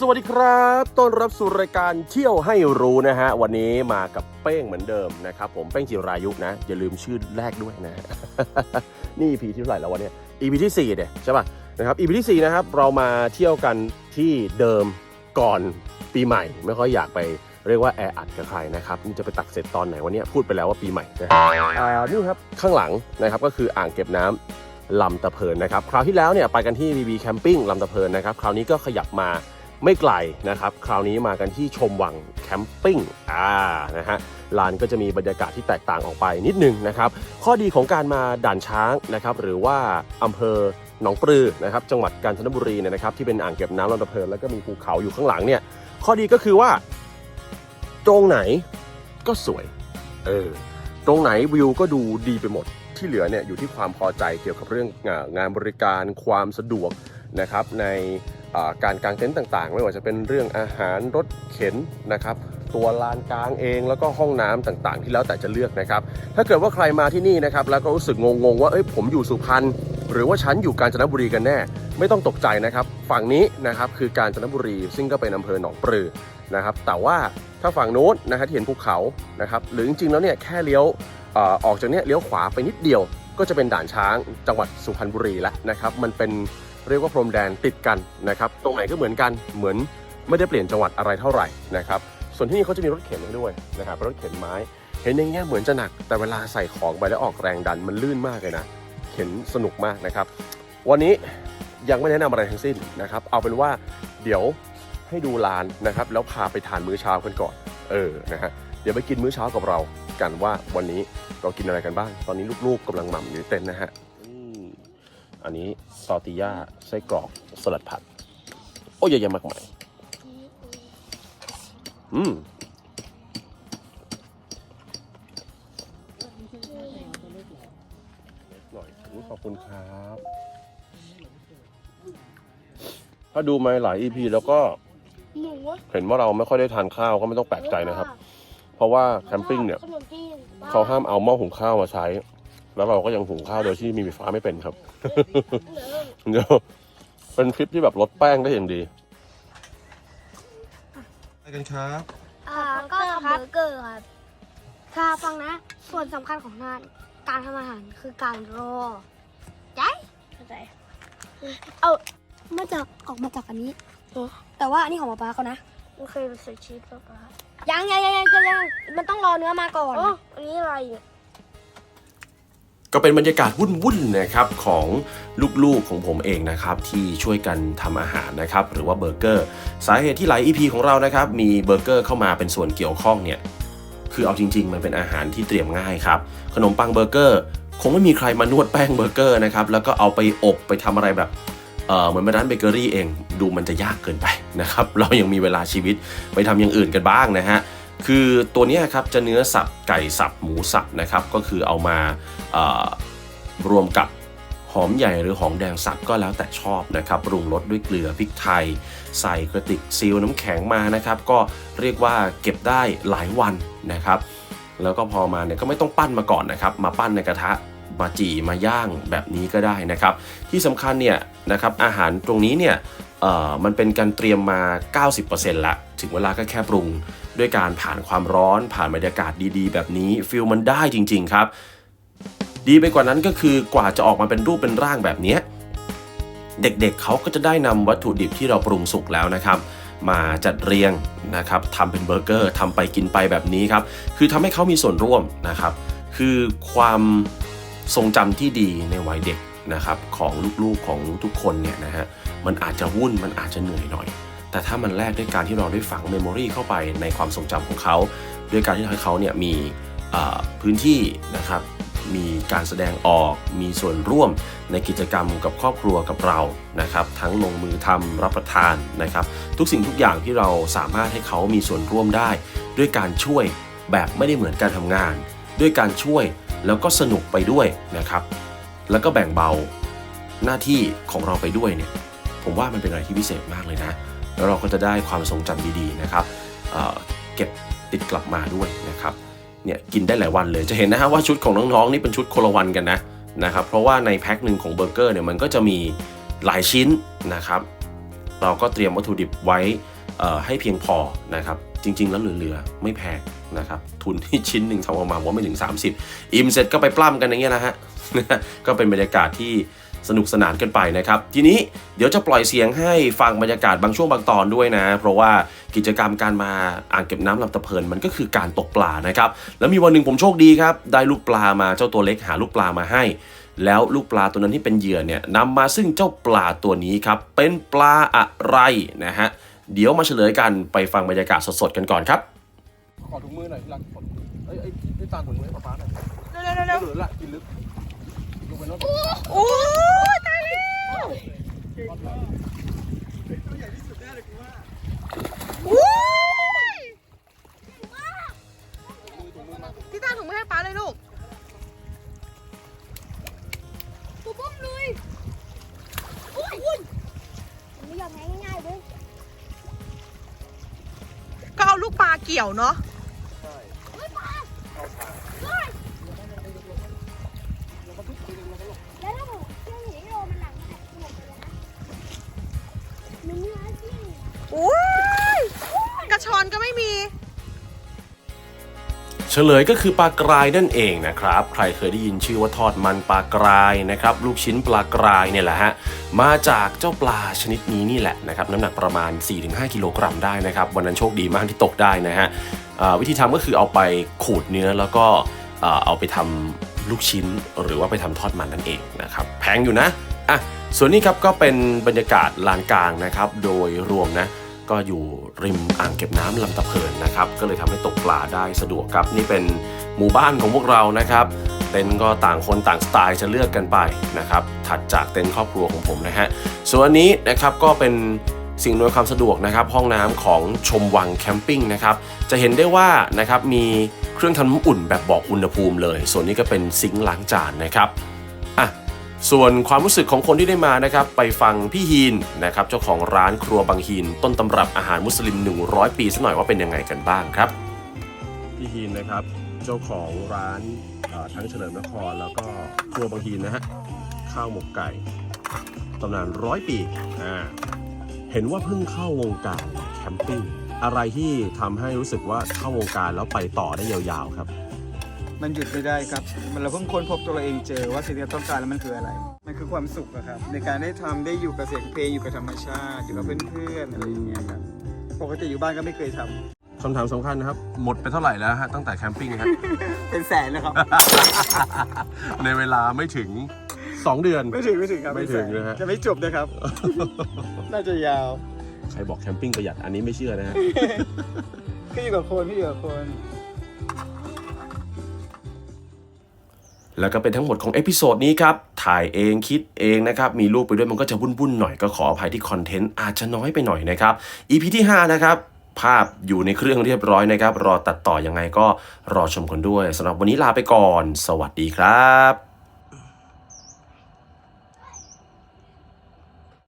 สวัสดีครับต้อนรับสู่รายการเที่ยวให้รู้นะฮะ วันนี้มากับเป้งเหมือนเดิมนะครับ ผมเป้งจิรายุนะ อย่าลืมชื่อแรกด้วยนะ นี่ EP ที่เท่าไหร่แล้ววะเนี่ย EP ที่4เนี่ยใช่ป่ะนะครับ EP ที่4นะครับเรามาเที่ยวกันที่เดิมก่อนปีใหม่ ไม่ค่อยอยากไปเรียกว่าแออัดกับใครนะครับนี่จะไปตักเสร็จตอนไหนวันนี้พูดไปแล้วว่าปีใหม่นะฮะอ่านี่ครับข้างหลังนะครับก็คืออ่างเก็บน้ำลำตะเพินนะครับคราวที่แล้วเนี่ยไปกันที่ BB Camping ลำตะเพินนะครับคราวนี้ก็ขยับมา ไม่ไกลนะครับ คราวนี้มากันที่ชมวังแคมปิ้งอ่านะฮะลานก็จะมีบรรยากาศที่แตกต่างออกไปนิดนึงนะครับ ข้อดีของการมาด่านช้างนะครับหรือว่าอำเภอหนองปลือนะครับจังหวัดกาญจนบุรีเนี่ยนะครับที่เป็นอ่างเก็บน้ำลำตะเพินแล้วก็มีภูเขาอยู่ข้างหลังเนี่ยข้อดีก็คือว่า ตรงไหนก็สวยเออตรงไหนวิวก็ดูดีไปหมดที่เหลือเนี่ยอยู่ที่ความพอใจเกี่ยวกับเรื่องงานบริการความสะดวกนะครับใน การกางเต็นท์ต่างๆ ไม่ว่าจะเป็นเรื่องอาหารรถเข็นนะครับตัวลานกลางเองแล้วก็ห้องน้ำต่างๆ ที่แล้วแต่จะเลือกนะครับ ถ้าเกิดว่าใครมาที่นี่นะครับแล้วก็รู้สึกงงๆว่าเอ้ยผมอยู่สุพรรณหรือว่าฉันอยู่กาญจนบุรีกันแน่ ไม่ต้องตกใจนะครับฝั่งนี้นะครับคือกาญจนบุรี ซึ่งก็เป็นอำเภอหนองปลือนะครับแต่ว่าถ้าฝั่งโน้นนะฮะที่เห็นภูเขานะครับหรือจริงๆแล้วเนี่ยแค่เลี้ยวอออกจากเนี้ยเลี้ยวขวาไปนิดเดียว ก็จะเป็นด่านช้างจังหวัดสุพรรณบุรีแล้วนะครับมันเป็น เรียกว่าพรมแดนติดกันนะครับ ตรงไหนก็เหมือนกันเหมือนไม่ได้เปลี่ยนจังหวัดอะไรเท่าไหร่นะครับ ส่วนที่นี่เขาจะมีรถเข็นให้ด้วยนะครับรถเข็นไม้ เห็นอย่างเงี้ยเหมือนจะหนัก แต่เวลาใส่ของไปแล้วออกแรงดันมันลื่นมากเลยนะเข็นสนุกมากนะครับ วันนี้ยังไม่แนะนำอะไรทั้งสิ้นนะครับ เอาเป็นว่าเดี๋ยวให้ดูลานนะครับ แล้วพาไปทานมื้อเช้ากันก่อน เออนะฮะเดี๋ยวไปกินมื้อเช้ากับเรากันว่าวันนี้เรากินอะไรกันบ้าง ตอนนี้ลูกๆกำลังหม่ำอยู่เต็นนะฮะ อันนี้ซอติย่าไส้กรอกสลัดผัก โอ้ยเยอะแยะมากมายอืมหน่อยอุ๊ยขอบคุณครับถ้าดูมาหลาย EP แล้วก็หนูอะเห็นว่าเราไม่ค่อยได้ทานข้าวก็ไม่ต้องแปลกใจนะครับ เพราะว่าแคมปิ้งเนี่ยขนมจีนเขาห้ามเอาหม้อหุงข้าวมาใช้ แล้วเราก็ยังหุงข้าวโดยที่มีไฟฟ้าไม่เป็นครับเดี๋ยวเป็นคลิปที่แบบลดแป้งได้อย่างดีไปกันครับอ่าก็ทำเบอร์เกอร์ครับค่ะฟังนะ ส่วนสำคัญของงานการทำอาหารคือการรอใจเข้าใจ เอามาจากออกมาจากอันนี้ แต่ว่าอันนี้ของป๊าป๊าเขานะมันเคยใส่ชีสป๊าป๊ายังยังยังยังยังมันต้องรอเนื้อมาก่อนอันนี้อะไรเนี่ย ก็เป็นบรรยากาศวุ่นๆนะครับของลูกๆของผมเองนะครับที่ช่วยกันทำอาหารนะครับหรือว่าเบอร์เกอร์ สาเหตุที่หลาย EP ของเรานะครับมีเบอร์เกอร์เข้ามาเป็นส่วนเกี่ยวข้องเนี่ยคือเอาจริง ๆ มันเป็นอาหารที่เตรียมง่ายครับขนมปังเบอร์เกอร์ คงไม่มีใครมานวดแป้งเบอร์เกอร์นะครับแล้วก็เอาไปอบไปทำอะไรแบบเออเหมือนร้านเบเกอรี่เองดูมันจะยากเกินไปนะครับเรายังมีเวลาชีวิตไปทำอย่างอื่นกันบ้างนะฮะ คือตัวนี้ครับจะเนื้อสับไก่สับหมูสับนะครับ ก็คือเอามารวมกับหอมใหญ่หรือหอมแดงสับก็แล้วแต่ชอบนะครับปรุงรสด้วยเกลือพริกไทย ใส่กระติกซีลน้ำแข็งมานะครับ ก็เรียกว่าเก็บได้หลายวันนะครับ แล้วก็พอมาเนี่ยก็ไม่ต้องปั้นมาก่อนนะครับ มาปั้นในกระทะมาจี่มาย่างแบบนี้ก็ได้นะครับ ที่สำคัญเนี่ยนะครับอาหารตรงนี้เนี่ย มันเป็นการเตรียมมา 90%ละถึงเวลาก็แค่ปรุง ด้วยการผ่านความร้อนผ่านบรรยากาศดีๆ แบบนี้ฟิลมันได้จริง ๆ ครับ ดีไปกว่านั้นก็คือกว่าจะออกมาเป็นรูปเป็นร่างแบบนี้ เด็กๆเเขาก็จะได้นำวัตถุดิบที่เราปรุงสุกแล้วนะครับ มาจัดเรียงนะครับทำเป็นเบอร์เกอร์ทำไปกินไปแบบนี้ครับ คือทำให้เขามีส่วนร่วมนะครับ คือความทรงจำที่ดีในวัยเด็กนะครับของลูกๆของทุกคนเนี่ยนะฮะ มันอาจจะวุ่นมันอาจจะเหนื่อยหน่อย แต่ถ้ามันแลกด้วยการที่เราได้ฝังเมมโมรีเข้าไปในความทรงจำของเขา ด้วยการที่ทำให้เขาเนี่ยมีพื้นที่นะครับ มีการแสดงออก มีส่วนร่วมในกิจกรรมกับครอบครัวกับเรานะครับ ทั้งลงมือทำรับประทานนะครับ ทุกสิ่งทุกอย่างที่เราสามารถให้เขามีส่วนร่วมได้ ด้วยการช่วยแบบไม่ได้เหมือนการทำงาน ด้วยการช่วยแล้วก็สนุกไปด้วยนะครับ แล้วก็แบ่งเบาหน้าที่ของเราไปด้วยเนี่ย ผมว่ามันเป็นอะไรที่พิเศษมากเลยนะ แล้วเราก็จะได้ความทรงจำดีๆนะครับเเก็บติดกลับมาด้วยนะครับเนี่ยกินได้หลายวันเลยจะเห็นนะฮะว่าชุดของน้องๆนี่เป็นชุดคนละวันกันนะนะครับเพราะว่าในแพ็คหนึ่งของเบอร์เกอร์เนี่ยมันก็จะมีหลายชิ้นนะครับ เราก็เตรียมวัตถุดิบไว้ให้เพียงพอนะครับ จริง ๆ แล้วเหลือๆไม่แพงนะครับ ทุนที่ชิ้นหนึ่งทำออกมาว่าไม่ถึง 30 อิ่มเสร็จก็ไปปล้ำกันอย่างเงี้ยนะฮะก็เป็นบรรยากาศที่ สนุกสนานกันไปนะครับ ทีนี้เดี๋ยวจะปล่อยเสียงให้ฟังบรรยากาศบางช่วงบางตอนด้วยนะ เพราะว่ากิจกรรมการมาอ่างเก็บน้ำลำตะเพินมันก็คือการตกปลานะครับ แล้วมีวันหนึ่งผมโชคดีครับได้ลูกปลามาเจ้าตัวเล็กหาลูกปลามาให้ แล้วลูกปลาตัวนั้นที่เป็นเหยื่อเนี่ยนำมาซึ่งเจ้าปลาตัวนี้ครับเป็นปลาอะไรนะฮะเดี๋ยวมาเฉลยกันไปฟังบรรยากาศสดๆกันก่อนครับขอถุงมือหน่อยที่รักขอเอ้ยเอ้ยพี่ตาลถุงมือให้ป๊าป๊าหน่อยเร็วเร็วเร็วไม่เหลือละกินลึกลงไปแล้ว โอ้ตายแล้วโอ้ยพี่ตาถุงไมือให้ป้าเลยลูกปุ๊บเลยอุ้ยอุ้ยไม่ยอมแพ้ง่ายๆเว้ยก็เอาลูกปลาเกี่ยวเนาะ เฉลยก็คือปลากรายนั่นเองนะครับ ใครเคยได้ยินชื่อว่าทอดมันปลากรายนะครับ ลูกชิ้นปลากรายเนี่ยแหละฮะ มาจากเจ้าปลาชนิดนี้นี่แหละนะครับ น้ำหนักประมาณ 4-5 กิโลกรัมได้นะครับ วันนั้นโชคดีมากที่ตกได้นะฮะวิธีทำก็คือเอาไปขูดเนื้อแล้วก็เอาไปทำลูกชิ้นหรือว่าไปทำทอดมันนั่นเองนะครับ แพงอยู่นะอะส่วนนี้ครับก็เป็นบรรยากาศลานกลางนะครับ โดยรวมนะ ก็อยู่ริมอ่างเก็บน้ำลำตะเพินนะครับ ก็เลยทำให้ตกปลาได้สะดวกครับ นี่เป็นหมู่บ้านของพวกเรานะครับเต็นก็ต่างคนต่างสไตล์จะเลือกกันไปนะครับ ถัดจากเต็นครอบครัวของผมนะฮะส่วนอันนี้นะครับก็เป็นสิ่งอำนวยความสะดวกนะครับ ห้องน้ำของชมวังแคมปิ้งนะครับ จะเห็นได้ว่านะครับมีเครื่องทำน้ำอุ่นแบบบอกอุณหภูมิเลย ส่วนนี้ก็เป็นซิงค์ล้างจานนะครับ ส่วนความรู้สึกของคนที่ได้มานะครับไปฟังพี่ฮีนนะครับเจ้าของร้านครัวบางฮีนต้นตำรับอาหารมุสลิม 100 ปีสักหน่อยว่าเป็นยังไงกันบ้างครับ พี่ฮีนนะครับเจ้าของร้านทั้งเฉลิมนครแล้วก็ครัวบางฮีนนะฮะข้าวหมกไก่ตำนานร้อยปีอ่าเห็นว่าเพิ่งเข้าวงการแคมปิ้งอะไรที่ทำให้รู้สึกว่าเข้าวงการแล้วไปต่อได้ยาวๆครับ มันหยุดไม่ได้ครับ มันเราเพิ่งค้นพบตัวเราเองเจอว่าสิ่งที่เราต้องการแล้วมันคืออะไร มันคือความสุขอะครับ ในการได้ทำได้อยู่กับเสียงเพลงอยู่กับธรรมชาติ อยู่กับเพื่อนๆอะไรอย่างเงี้ยครับ ปกติอยู่บ้านก็ไม่เคยทำคำถามสำคัญนะครับ หมดไปเท่าไหร่แล้วฮะตั้งแต่แคมปิ้งฮะเป็นแสนแล้วครับ ในเวลาไม่ถึง 2 เดือน ไม่ถึงไม่ถึงครับไม่ถึงเป็แสนะฮะ จะไม่จบนะครับ น่าจะยาวใครบอกแคมปิ้งประหยัดอันนี้ไม่เชื่อนะฮะ ขึ้นอยู่กับคนขึ้นอยู่กับคน แล้วก็เป็นทั้งหมดของเอพิโซดนี้ครับ ถ่ายเองคิดเองนะครับ มีลูกไปด้วยมันก็จะวุ่นๆหน่อยก็ขออภัยที่คอนเทนต์อาจจะน้อยไปหน่อยนะครับ EP ที่ 5 นะครับภาพอยู่ในเครื่องเรียบร้อยนะครับ รอตัดต่อยังไงก็รอชมกันด้วยสำหรับวันนี้ลาไปก่อน สวัสดีครับ